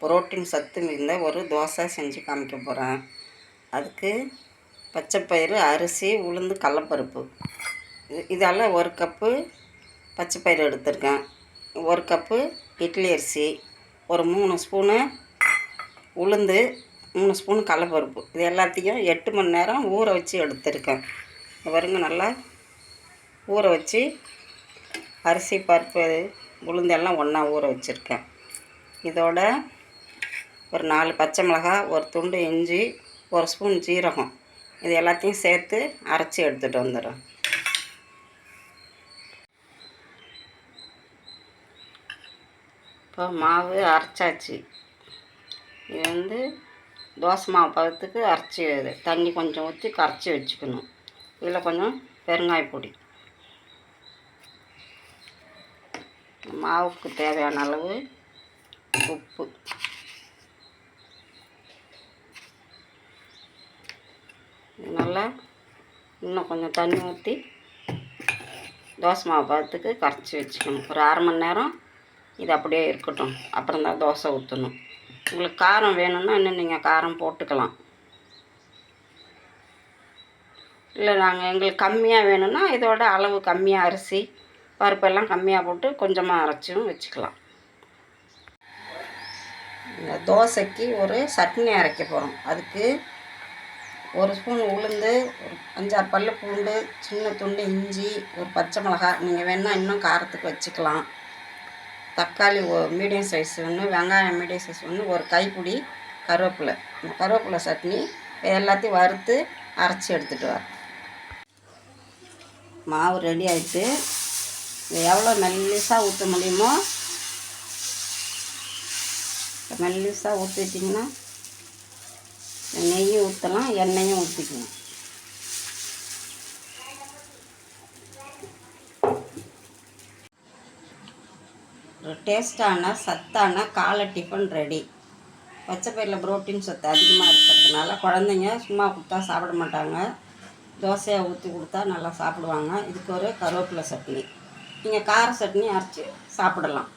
Protein சத்து மிகுந்த ஒரு தோசை செஞ்சு காமிக்க போகிறேன் அதுக்கு பச்சைப்பயிறு அரிசி உளுந்து கடலப்பருப்பு. இது இதால் ஒரு கப்பு பச்சைப்பயிறு எடுத்திருக்கேன். ஒரு கப்பு இட்லி அரிசி ஒரு மூணு ஸ்பூனு உளுந்து மூணு ஸ்பூன் கடலப்பருப்பு. இது எல்லாத்தையும் எட்டு மணி நேரம் ஊற வச்சு எடுத்திருக்கேன். வருங்க நல்லா ஊற வச்சு அரிசி பருப்பு உளுந்து எல்லாம் ஒன்றா ஊற வச்சுருக்கேன். இதோட ஒரு நாலு பச்சை மிளகா ஒரு துண்டு இஞ்சி ஒரு ஸ்பூன் ஜீரகம். இது எல்லாத்தையும் சேர்த்து அரைச்சி எடுத்துகிட்டு வந்துடும் இப்போ மாவு அரைச்சாச்சு. இது வந்து தோசை மாவு பதத்துக்கு அரைச்சி தண்ணி கொஞ்சம் ஊற்றி கரைச்சி வச்சுக்கணும். இதில் கொஞ்சம் பெருங்காய பொடி. மாவுக்கு தேவையான அளவு உப்பு. நல்லா இன்னும் கொஞ்சம் தண்ணி ஊற்றி தோசை மாவு பார்த்துக்கு கரைச்சி வச்சுக்கணும். ஒரு அரை மணி நேரம் இது அப்படியே இருக்கட்டும். அப்புறம் தான் தோசை ஊற்றணும் உங்களுக்கு காரம் வேணும்னா இன்னும் நீங்கள் காரம் போட்டுக்கலாம். இல்லை நாங்கள் எங்களுக்கு கம்மியாக வேணும்னா இதோட அளவு கம்மியாக அரிசி பருப்பெல்லாம் கம்மியாக போட்டு கொஞ்சமாக அரைச்சும் வச்சுக்கலாம். இந்த தோசைக்கு ஒரு சட்னி அரைக்க போகிறோம் அதுக்கு ஒரு ஸ்பூன் உளுந்து அஞ்சாறு பல்லு பூண்டு சின்ன துண்டு இஞ்சி ஒரு பச்சை மிளகாய். நீங்கள் வேணால் இன்னும் காரத்துக்கு வச்சுக்கலாம். தக்காளி மீடியம் சைஸ் ஒன்று வெங்காயம் மீடியம் சைஸ் ஒன்று ஒரு கைப்பிடி கருவேப்பிலை. இந்த கருவேப்பிலை சட்னி எல்லாத்தையும் வறுத்து அரைச்சி எடுத்துகிட்டு வர மாவு ரெடி ஆகிட்டு எவ்வளோ மெல்லிசாக ஊற்ற முடியுமோ மெல்லிசாக ஊற்றிட்டிங்கன்னா நெய்யும் ஊற்றலாம் எண்ணெயும் ஊற்றிக்கலாம் ஒரு டேஸ்டான சத்தான காலை டிஃபன் ரெடி. பச்சைப்பயிரில் புரோட்டீன் சத்து அதிகமாக இருக்கிறதுனால குழந்தைங்க சும்மா கொடுத்தா சாப்பிட மாட்டாங்க. தோசையை ஊற்றி கொடுத்தா நல்லா சாப்பிடுவாங்க. இதுக்கு ஒரு கருவேப்பிலை சட்னி. நீங்கள் கார சட்னி அரைச்சி சாப்பிடலாம்.